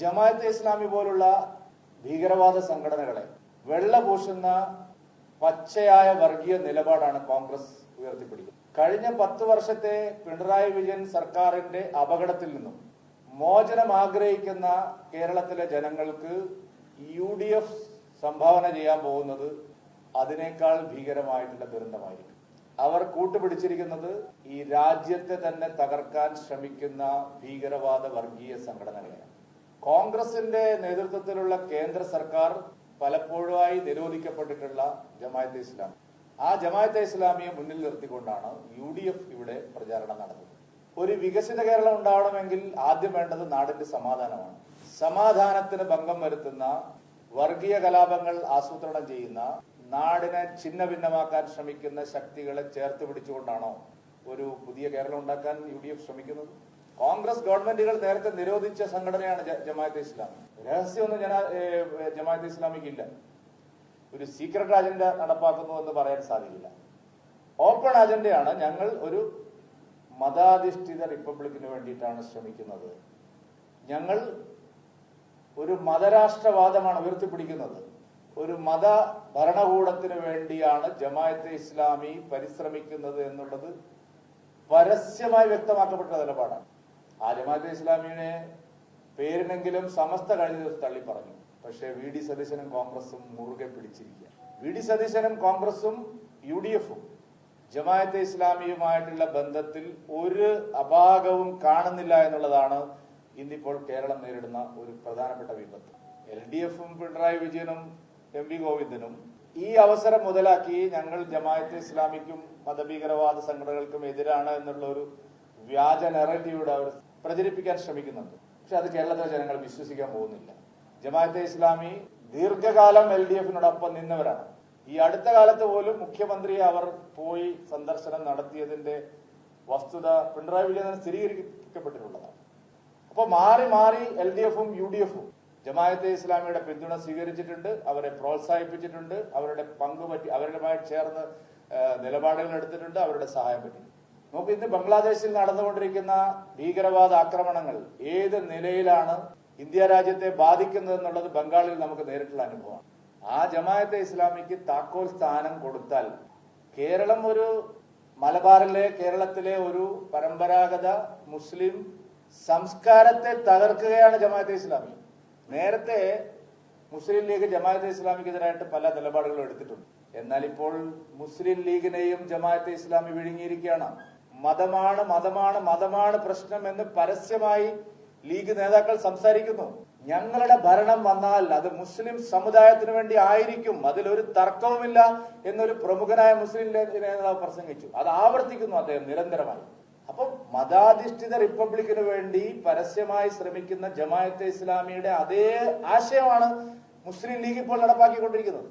ജമാഅത്തെ ഇസ്ലാമി പോലുള്ള ഭീകരവാദ സംഘടനകളെ വെള്ളപൂശുന്ന പച്ചയായ വർഗീയ നിലപാടാണ് കോൺഗ്രസ് ഉയർത്തിപ്പിടിക്കുന്നത്. കഴിഞ്ഞ പത്ത് വർഷത്തെ പിണറായി വിജയൻ സർക്കാരിന്റെ അപകടത്തിൽ നിന്നും മോചനം ആഗ്രഹിക്കുന്ന കേരളത്തിലെ ജനങ്ങൾക്ക് യു ഡി എഫ് സംഭാവന ചെയ്യാൻ പോകുന്നത് അതിനേക്കാൾ ഭീകരമായിട്ടുള്ള ദുരന്തമായിരിക്കും. അവർ കൂട്ടുപിടിച്ചിരിക്കുന്നത് ഈ രാജ്യത്തെ തന്നെ തകർക്കാൻ ശ്രമിക്കുന്ന ഭീകരവാദ വർഗീയ സംഘടനകളെയാണ്. കോൺഗ്രസിന്റെ നേതൃത്വത്തിലുള്ള കേന്ദ്ര സർക്കാർ പലപ്പോഴായി നിരോധിക്കപ്പെട്ടിട്ടുള്ള ജമായത്തെ ഇസ്ലാം. ആ ജമായത്തെ ഇസ്ലാമിയെ മുന്നിൽ നിർത്തിക്കൊണ്ടാണ് യു ഡി എഫ് ഇവിടെ പ്രചാരണം നടത്തുന്നത്. ഒരു വികസിത കേരളം ഉണ്ടാവണമെങ്കിൽ ആദ്യം വേണ്ടത് നാടിന്റെ സമാധാനമാണ്. സമാധാനത്തിന് ഭംഗം വരുത്തുന്ന വർഗീയ കലാപങ്ങൾ ആസൂത്രണം ചെയ്യുന്ന നാടിനെ ഛിന്ന ഭിന്നമാക്കാൻ ശ്രമിക്കുന്ന ശക്തികളെ ചേർത്ത് പിടിച്ചുകൊണ്ടാണോ ഒരു പുതിയ കേരളം ഉണ്ടാക്കാൻ യു ശ്രമിക്കുന്നത്? കോൺഗ്രസ് ഗവൺമെന്റുകൾ നേരത്തെ നിരോധിച്ച സംഘടനയാണ് ജമാഅത്തെ ഇസ്ലാമി രഹസ്യമൊന്നും ജന ജമാഅത്തെ ഇസ്ലാമിക്ക് ഇല്ല ഒരു സീക്രട്ട് അജണ്ട നടപ്പാക്കുന്നു എന്ന് പറയാൻ സാധിക്കില്ല. ഓപ്പൺ അജണ്ടയാണ് ഞങ്ങൾ ഒരു മതാധിഷ്ഠിത റിപ്പബ്ലിക്കിന് വേണ്ടിയിട്ടാണ് ശ്രമിക്കുന്നത്. ഞങ്ങൾ ഒരു മതരാഷ്ട്രവാദമാണ് ഉയർത്തിപ്പിടിക്കുന്നത്. ഒരു മത ഭരണകൂടത്തിന് വേണ്ടിയാണ് ജമാഅത്തെ ഇസ്ലാമി പരിശ്രമിക്കുന്നത് എന്നുള്ളത് പരസ്യമായി വ്യക്തമാക്കപ്പെട്ട നിലപാടാണ്. ആ ജമാഅത്തെ ഇസ്ലാമിയുടെ പേരിനെങ്കിലും സമസ്ത കഴിഞ്ഞ ദിവസം തള്ളി പറഞ്ഞു. പക്ഷേ വി ഡി സതീശനും കോൺഗ്രസും മുറുകെ പിടിച്ചിരിക്കുക വി ഡി സതീശനും കോൺഗ്രസും യു ഡി എഫും ജമാഅത്തെ ഇസ്ലാമിയുമായിട്ടുള്ള ബന്ധത്തിൽ ഒരു അപാകവും കാണുന്നില്ല എന്നുള്ളതാണ് ഇന്നിപ്പോൾ കേരളം നേരിടുന്ന ഒരു പ്രധാനപ്പെട്ട വിപത്ത്. എൽ ഡി എഫും പിണറായി വിജയനും എം വി ഗോവിന്ദനും ഈ അവസരം മുതലാക്കി ഞങ്ങൾ ജമാഅത്തെ ഇസ്ലാമിക്കും മതഭീകരവാദ സംഘടനകൾക്കും എതിരാണ് എന്നുള്ള ഒരു വ്യാജ നെറേറ്റീവിടെ അവർ പ്രചരിപ്പിക്കാൻ ശ്രമിക്കുന്നുണ്ട്. പക്ഷെ അത് കേരളത്തിലെ ജനങ്ങൾ വിശ്വസിക്കാൻ പോകുന്നില്ല. ജമാഅത്തെ ഇസ്ലാമി ദീർഘകാലം എൽ ഡി എഫിനോടൊപ്പം നിന്നവരാണ്. ഈ അടുത്ത കാലത്ത് പോലും മുഖ്യമന്ത്രിയെ അവർ പോയി സന്ദർശനം നടത്തിയതിന്റെ വസ്തുത പിണറായി വിജയൻ സ്ഥിരീകരിക്കപ്പെട്ടിട്ടുള്ളതാണ്. അപ്പൊ മാറി മാറി എൽ ഡി എഫും യു ഡി എഫും ജമാഅത്തെ ഇസ്ലാമിയുടെ പിന്തുണ സ്വീകരിച്ചിട്ടുണ്ട് അവരെ പ്രോത്സാഹിപ്പിച്ചിട്ടുണ്ട് അവരുടെ പങ്ക് പറ്റി അവരുമായി ചേർന്ന് നിലപാടുകൾ എടുത്തിട്ടുണ്ട് അവരുടെ സഹായം പറ്റി നോക്ക് ഇന്ന് ബംഗ്ലാദേശിൽ നടന്നുകൊണ്ടിരിക്കുന്ന ഭീകരവാദ ആക്രമണങ്ങൾ ഏത് നിലയിലാണ് ഇന്ത്യ രാജ്യത്തെ ബാധിക്കുന്നത് എന്നുള്ളത് ബംഗാളിൽ നമുക്ക് നേരിട്ടുള്ള അനുഭവമാണ്. ആ ജമായത്തെ ഇസ്ലാമിക്ക് താക്കോൽ സ്ഥാനം കൊടുത്താൽ കേരളം ഒരു മലബാറിലെ കേരളത്തിലെ ഒരു പരമ്പരാഗത മുസ്ലിം സംസ്കാരത്തെ തകർക്കുകയാണ് ജമാഅത്തെ ഇസ്ലാമി. നേരത്തെ മുസ്ലിം ലീഗ് ജമാഅത്തെ ഇസ്ലാമിക്കെതിരായിട്ട് പല നിലപാടുകളും എടുത്തിട്ടുണ്ട്. എന്നാൽ ഇപ്പോൾ മുസ്ലിം ലീഗിനെയും ജമാഅത്തെ ഇസ്ലാമി വിഴുങ്ങിയിരിക്കുകയാണ്. മതമാണ് മതമാണ് മതമാണ് പ്രശ്നം എന്ന് പരസ്യമായി ലീഗ് നേതാക്കൾ സംസാരിക്കുന്നു. ഞങ്ങളുടെ ഭരണം വന്നാൽ അത് മുസ്ലിം സമുദായത്തിന് വേണ്ടി ആയിരിക്കും. അതിലൊരു തർക്കവുമില്ല എന്നൊരു പ്രമുഖനായ മുസ്ലിം നേതാവ് പ്രസംഗിച്ചു. അത് ആവർത്തിക്കുന്നു അദ്ദേഹം നിരന്തരമായി. അപ്പം മതാധിഷ്ഠിത റിപ്പബ്ലിക്കിന് വേണ്ടി പരസ്യമായി ശ്രമിക്കുന്ന ജമായത്തെ ഇസ്ലാമിയുടെ അതേ ആശയമാണ് മുസ്ലിം ലീഗ് ഇപ്പോൾ നടപ്പാക്കിക്കൊണ്ടിരിക്കുന്നത്.